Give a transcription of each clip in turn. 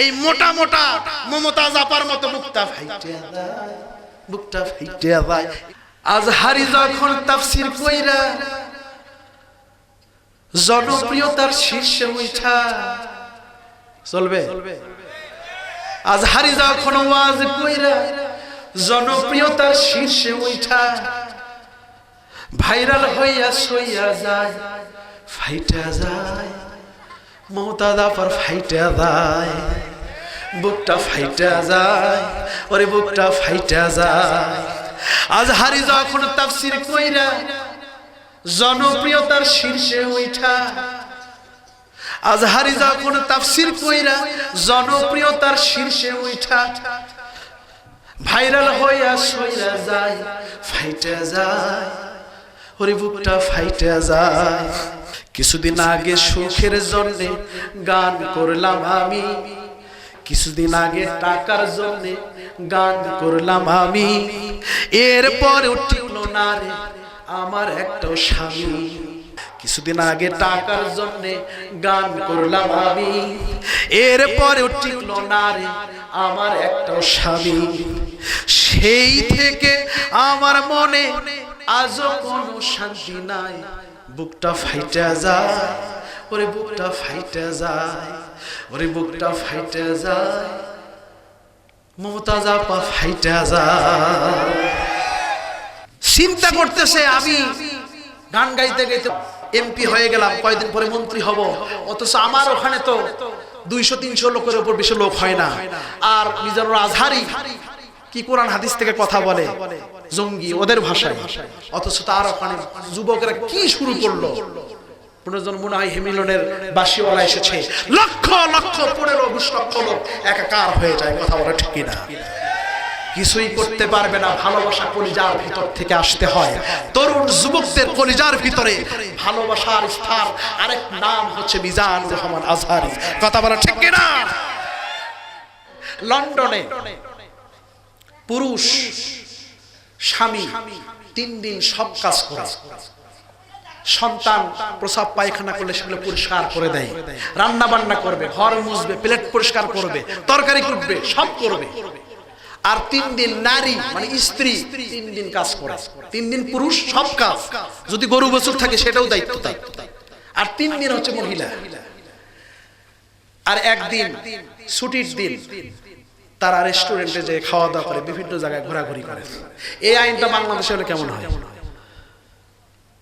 এই মোটা মোটা মমতাজ আপার মতো মুক্তা ফাইটে মুক্তা ফাইটে যায় আজহারি যখন তাফসির কইরা জনপ্রিয়তার শীর্ষে উঠা, চলবে? আজহারি যখন ওয়াজ কইরা জনপ্রিয়তার শীর্ষে উঠা, ভাইরাল হইয়া সইয়া যায়, ফাইটা যায়। মমতাদা পর ফাইটা যায়, বুকটা ফাইটা যায়, ওরে বুকটা ফাইটা যায়। আজ হারি যখন তাফসির কইরা জনপ্রিয়তার শীর্ষে উঠা আজহারি যখন তাফসির কইরা জনপ্রিয়তার শীর্ষে উঠা ভাইরাল হইয়া সইরা যায়, ফাইটা যায়, ওরে বুকটা ফাইটা যায়। কিছুদিন আগে সুখের জন্যে গান করলাম আমি। কিছুদিন আগে টাকার জন্য গান করলাম আমি। এরপরে টিকল না রে আমার একটা স্বামী। কিছুদিন আগে টাকার জন্য গান করলাম আমি। এরপরে টিকল না রে আমার একটা স্বামী। সেই থেকে আমার মনে আজও কোনো শান্তি নাই। বুকটা ফাইটা যায় ওরে বুকটা ফাইটা যায় ওরে বুকটা ফাইটা যায় মমতাজা পা ফাইটা যায় চিন্তা করতেছে, আমি গান গাইতে গাইতে এমপি হয়ে গেলাম, কয়েকদিন পরে মন্ত্রী হব। অথচ আমার ওখানে তো দুইশো, তিনশো লোকের উপর বেশি লোক হয় না। আর মিজানুর আজহারি কি কোরআন হাদিস থেকে কথা বলে? জঙ্গি, ওদের ভাষায়। অথচ তার ওখানে যুবকরা কি শুরু করল? পুনর্জন মনে হয় হেমিলনের বাসিওয়ালা এসেছে। লক্ষ লক্ষ, পনেরো লক্ষ লোক একাকার হয়ে যায়, কথা বলা ঠিক না কিছুই করতে পারবে না, ভালোবাসা কলিজার ভিতর থেকে আসতে হয়। তরুণ যুবকদের কলিজার ভিতরে ভালোবাসার স্থান। আরেক নাম হচ্ছে মিজান রহমান আজহারি। কথা বলা ঠিক না লন্ডনে পুরুষ, স্বামী, তিন দিন সব কাজ করে। সন্তান প্রসাব পায়খানা করলে সেগুলো পরিষ্কার করে দেয়। রান্না বান্না করবে, ঘর মুছবে, প্লেট পরিষ্কার করবে, তরকারি কুটবে সব করবে। আর তিন দিন নারী মানে স্ত্রী, তিন দিন কাজ করে। তিন দিন পুরুষ, সব কাজ। যদি গরু বছর থাকে, সেটাও দায়িত্ব দায়িত্ব আর তিন দিন হচ্ছে মহিলা। আর একদিন, ছুটির দিন তারা রেস্টুরেন্টে যে খাওয়া দাওয়া করে, বিভিন্ন জায়গায় ঘোরাঘুরি করে। এই আইনটা বাংলাদেশে হলে কেমন হয়?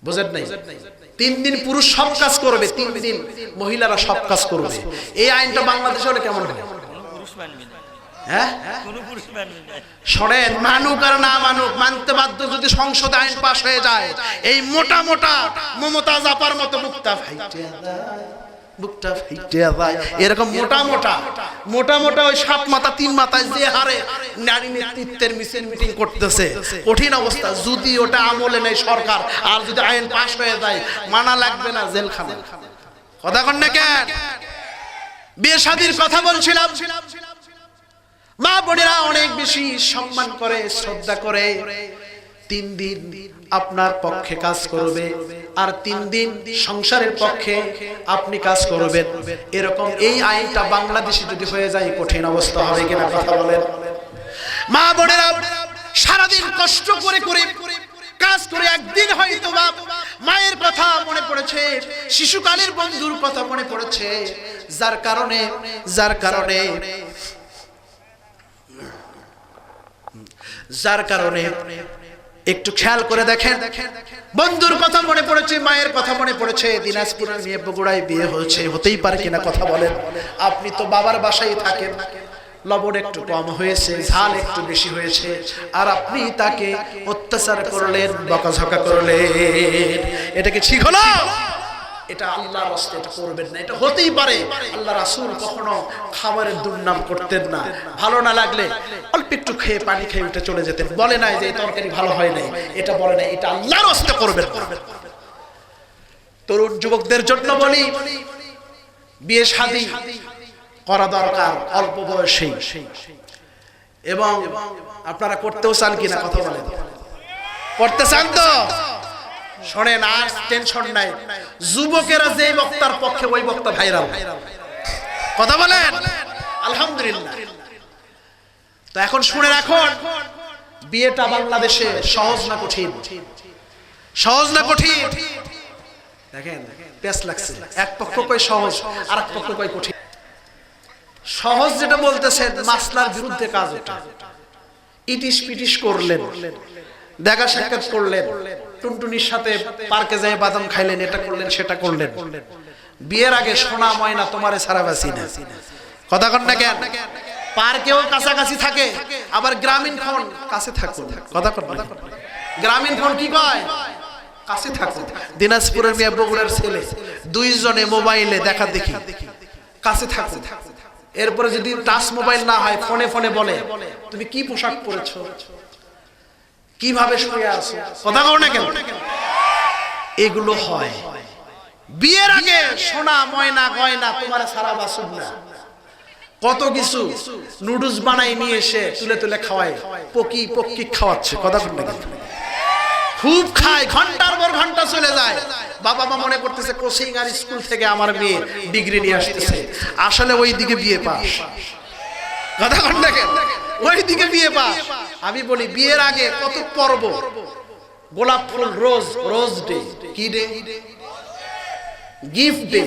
বোঝেন নাই? তিন দিন পুরুষ সব কাজ করবে, তিন দিন মহিলারা সব কাজ করবে। এই আইনটা বাংলাদেশে হলে কেমন হয়? হ্যাঁ? সংসদে আইন পাশ হয়ে যায়, এই মোটা মোটা মমতাজ আপার মতো মুক্তা ফাইটে বুকটা ফাইটে যায় এরকম মোটা মোটা মোটা। মোটা ওই সাত মাথা তিন মাথায় যে হারে নারী নেতৃত্বের মিছিল মিটিং করতেছে। কঠিন অবস্থা যদি ওটা আমলে নেই সরকার আর যদি আইন পাশ হয়ে যায় মানা লাগবে না জেলখানা। কথা কন না কেন? বিয়ে শাদির কথা বলছিলাম। মা বোনেরা অনেক বেশি সম্মান করে শ্রদ্ধা করে। তিন দিন আপনার পক্ষে কাজ করবে। আর তিন দিন সংসারের পক্ষে আপনি কাজ করবেন। এরকম এই আইনটা বাংলাদেশে যদি হয়ে যায়, কঠিন অবস্থা হবে কিনা কথা বলেন। মা বোনেরা, সারাদিন কষ্ট করে করে কাজ করে একদিন হয়তো বা মায়ের কথা মনে পড়েছে, শিশুকালের বন্ধুর কথা মনে পড়েছে। যার কারণে যার কারণে যার কারণে একটু খেয়াল করে দেখেন। বন্ধুর কথা মনে পড়েছে, মায়ের কথা মনে পড়েছে, দিনাজপুরের মেয়ে বগুড়ায় বিয়ে হয়েছে, হতেই পারে কিনা কথা বলেন। আপনি তো বাবার বাসায় থাকেন, লবণ একটু কম হয়েছে, ঝাল একটু বেশি হয়েছে, আর আপনি তাকে অত্যাচার করলেন, বকাঝকা করলেন। এটাকে ঠিক হলো? এটা আল্লাহর রাস্তে এটা করবেন না, এটা হতেই পারে। আল্লাহ রাসূল কখনো খাবারের দুর্নাম করতেন না। ভালো না লাগলে অল্প একটু খেয়ে পানি খেয়ে উঠে চলে যেতেন। বলে নাই যে তরকারি ভালো হয় নাই। এটা বলে নাই, এটা আল্লাহর রাস্তে করবেন তরুণ যুবকদের জন্য বলি, বিয়ে শাদী করা দরকার অল্প বয়সেই। এবং আপনারা করতেও চান কিনা কথা বলেন। করতে চান তো? শোনেন আর টেনশন নাই। যুবকেরা যে বক্তার পক্ষে, ওই বক্তা ভাইরাল কথা বলেন? আলহামদুলিল্লাহ। তো এখন শুনে রাখুন, বিয়েটা বাংলাদেশে সহজ না কঠিন? সহজ না কঠিন? দেখেন পেস লাগছে। এক পক্ষ কয় সহজ আর এক পক্ষ কয় কঠিন। সহজ যেটা বলতেছেন, মাসলার বিরুদ্ধে কাজ ওটা ইটিস পিটিস করলেন, দেখা সাক্ষাৎ করলেন। টুনটুনির সাথে পার্কে যেয়ে বাদাম খাইলেন, এটা করলেন, সেটা করলেন। বিয়ের আগে সোনা ময়না তোমারে সারা বাসি না। কথা কন না কেন? পার্কেও কাছাকাছি থাকে, আবার গ্রামীণ ফোন কাছে থাকুন। কথা কন? গ্রামীণ ফোন কি কয়? কাছে থাকুন। দিনাজপুরের মেয়ে বগুড়ার ছেলে, দুইজনে মোবাইলে দেখা দেখি। কাছে থাকুন। এরপরে যদি টাচ মোবাইল না হয়, ফোনে ফোনে বলে, তুমি কি পোশাক পরেছো? কীভাবে শুয়ে আছো? কথা কও না কেন? এগুলো হয়। বিয়ের আগে সোনা, ময়না, গয়না তোমার সারা বাসুন না। কত কিছু নুডলস বানাই নিয়ে এসে তুলে তুলে খাওয়ায়, পকি পকি খাওয়াচ্ছে, কথা কন না কেন? খুব খায়, ঘণ্টার পর ঘণ্টা চলে যায়। বাবা মা মনে করতেছে, কোচিং আর স্কুল থেকে আমার মেয়ে ডিগ্রি নিয়ে আসতেছে। আসলে ওই দিকে বিয়ে পাস। কথা কন না কেন? ওই দিকে বিয়ে পাস আমি বলি, বিয়ের আগে কত পর্ব? গোলাপ ফুল রোজ রোজ ডে। কি ডে? Gift day.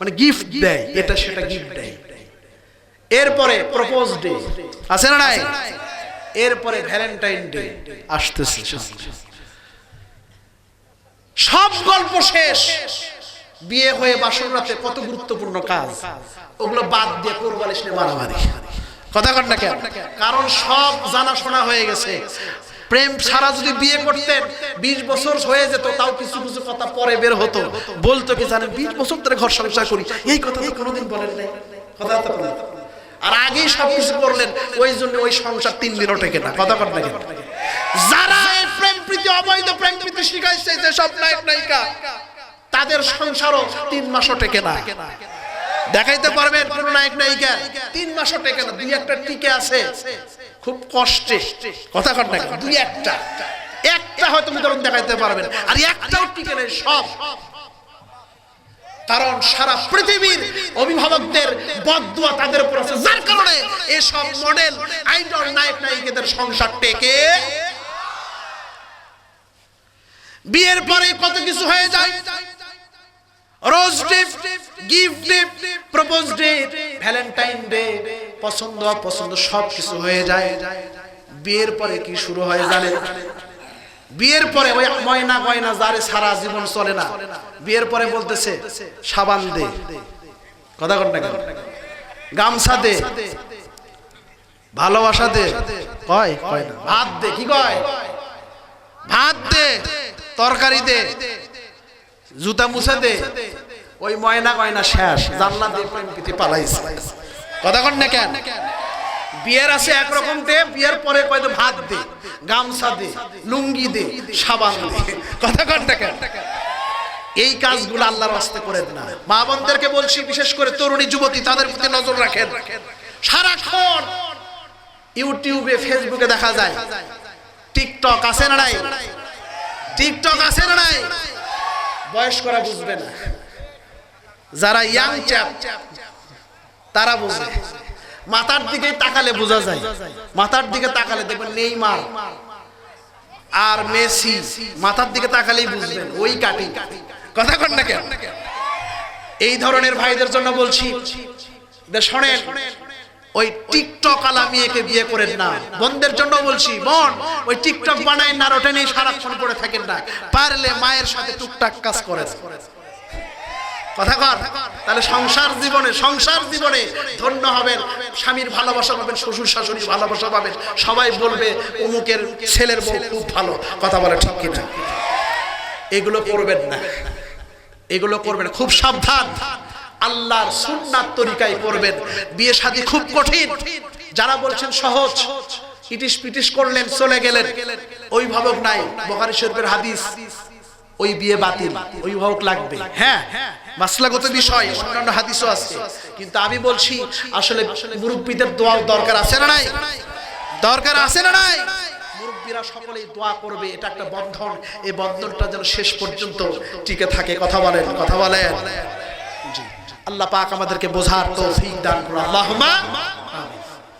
মানে গিফট দেয়, এটা সেটা গিফট দেয়। এরপরে প্রপোজ ডে। আছে না নাই? এরপরে ভ্যালেন্টাইন ডে আসতেছে সব গল্প শেষ। বিয়ে হয়ে বাসর রাতে কত গুরুত্বপূর্ণ কাজ। ওগুলো বাদ দিয়ে কোরবালিশ নিয়ে মারামারি কথা কন না কেন? কারণ সব জানাশোনা হয়ে গেছে। প্রেম ছাড়া যদি বিয়ে করতেন, বিশ বছর হয়ে যেত, তাও কিছু কিছু কথা পরে বের হতো। বলতো কি জানেন, বিশ বছর ধরে ঘর সংসার করি। এই কথা কোনোদিন বলেন নাই। কথা তো আর আগেই সব কিছু করলেন, ওই জন্য ওই সংসার তিন দিনও টেকে না। কথা কন না যারা প্রেম প্রীতি, অবৈধ প্রেম প্রীতি শিখাইছে যে সব নায়ক নায়িকা তাদের সংসারও তিন মাসও টেকে না। দেখাইতে পারবেন কোন নায়ক, নায়িকা। তিন মাসও টেকে না, দুই একটা টিকে আছে। খুব কষ্টে। কথা কন না দুই একটা। একটা হয়তো উদাহরণ দেখাইতে পারবেন। আর একটাও টিকে নেই, সব। কারণ সারা পৃথিবীর অভিভাবকদের বদুয়া তাদের উপর আছে। যার কারণে এসব মডেল, আইডল, নায়ক, নায়িকাদের সংসার টেকে। বিয়ের পরে কত কিছু হয়ে যায়? Rose day gift day propose day Valentine day পছন্দ, অপছন্দ সব কিছু হয়ে যায়। বিয়ের পরে কি শুরু হয় জানেন বিয়ের পরে ওই ময়না গয়না যারে সারা জীবন চলে না। বিয়ের পরে বলতেছে, সাবান দে। কথা কন না? গামছা দে। ভালোবাসা দে। কয়? কয় না। ভাত দে, কি কয়? ভাত দে, তরকারি দে। জুতা মুছে দে। ওই ময়না গয়না শেষ, জানলা দিয়ে প্রেম প্রীতি পালাইছে। কথা কন না কেন? বিয়ের আছে একরকম দে, বিয়ের পরে কয়তো ভাত দে, গামছা দে, লুঙ্গি দে, সাবান দে। কথা কন না কেন? এই কাজগুলো আল্লাহর রাস্তে করেন না। মা বোনদেরকে বলছি, বিশেষ করে তরুণী, যুবতী, তাদের প্রতি নজর রাখেন। সারাক্ষণ ইউটিউবে, ফেসবুকে দেখা যায়। টিকটক আছে না নাই? টিকটক আছে না নাই? বয়স্করা বুঝবে না। যারা ইয়াং চ্যাপ তারা বুঝবে মাথার দিকে তাকালে বোঝা যায়। মাথার দিকে তাকালে দেখবেন নেইমার আর মেসি মাথার দিকে তাকালেই বুঝবেন, ওই কাটি কথা কন না কেন? এই ধরনের ভাইদের জন্য বলছি শোনেন ওই টিকটক আলা মেয়েকে বিয়ে করেন না। বোনদের জন্য বলছি, বোন, ওই টিকটক বানায় না ওটা নিয়ে সারাক্ষণ পড়ে থাকেন না। পারলে মায়ের সাথে টুকটাক কাজ করেন। কথা কর, তাহলে সংসার জীবনে সংসার জীবনে ধন্য হবেন, স্বামীর ভালোবাসা পাবেন, শ্বশুর শাশুড়ির ভালোবাসা পাবেন। সবাই বলবে, অমুকের ছেলের বউ খুব ভালো। কথা বলে ঠিক কিনা? এগুলো করবেন না। এগুলো করবেন খুব সাবধান। আল্লাহর সুন্নাত তরিকায় করবেন বিয়ে শাদী খুব কঠিন। যারা বলছেন সহজ, ইটিস পিটিস করলেন, চলে গেলেন। অভিভাবক নাই, বখারি শরীফের হাদিস, ওই বিয়ে বাতিল অভিভাবক লাগবে। হ্যাঁ মাসলাগত বিষয়, অন্যান্য হাদিসও আছে। কিন্তু আমি বলছি, আসলে মুরব্বীদের দোয়া দরকার আছে না নাই? দরকার আছে না নাই? মুরব্বীরা সকলেই দোয়া করবে, এটা একটা বন্ধন। এই বন্ধনটা যেন শেষ পর্যন্ত টিকে থাকে। কথা বলেন কথা বলেন। আল্লাহ পাক আমাদেরকে বোঝার তৌফিক দান করুন। আল্লাহুম্মা